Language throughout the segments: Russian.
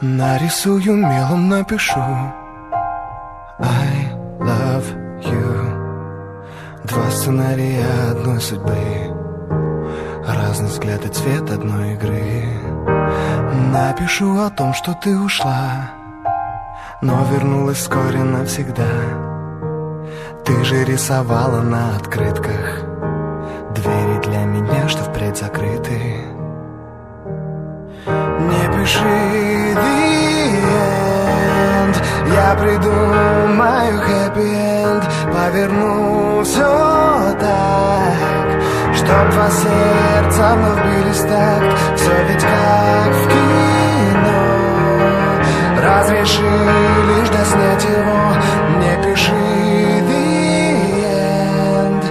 Нарисую мелом, напишу. I love you. Два сценария одной судьбы. Разный взгляд и цвет одной игры. Напишу о том, что ты ушла Но вернулась вскоре навсегда. Ты же рисовала на открытках. Двери для меня, что впредь закрыты. Не пиши придумаю happy end. Поверну все так Чтоб два сердца вновь бились так Все ведь как в кино. Разреши лишь доснять его? Не пиши the end.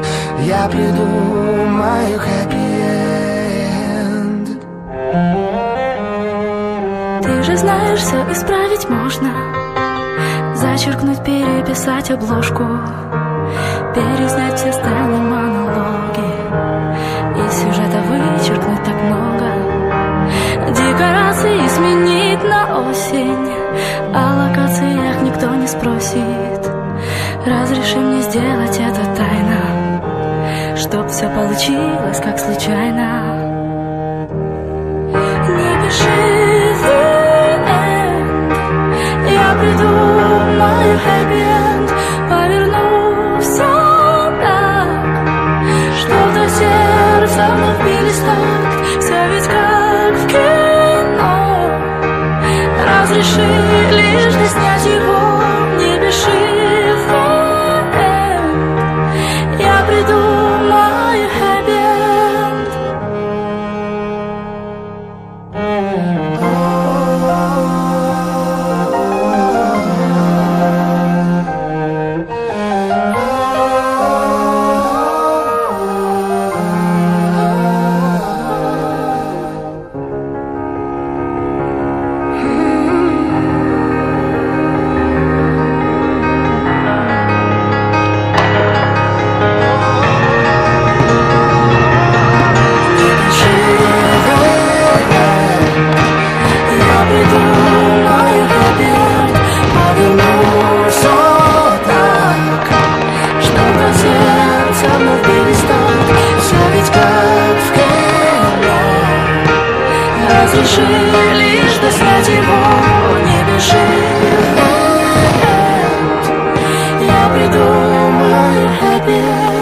Я придумаю happy end. Ты же знаешь, все исправить можно Зачеркнуть, переписать обложку. Переснять все сцены, монологи Из сюжета вычеркнуть так много. Декорации сменить на осень. О локациях никто не спросит. Разреши мне сделать это тайно. Чтоб все получилось как случайно. Не пиши the end Я придумаю happy end Поверну все так Что до сердца вновь Все ведь как в кино. Разреши лишь снять спеши, лишь достать его не бежи. Я придумаю happy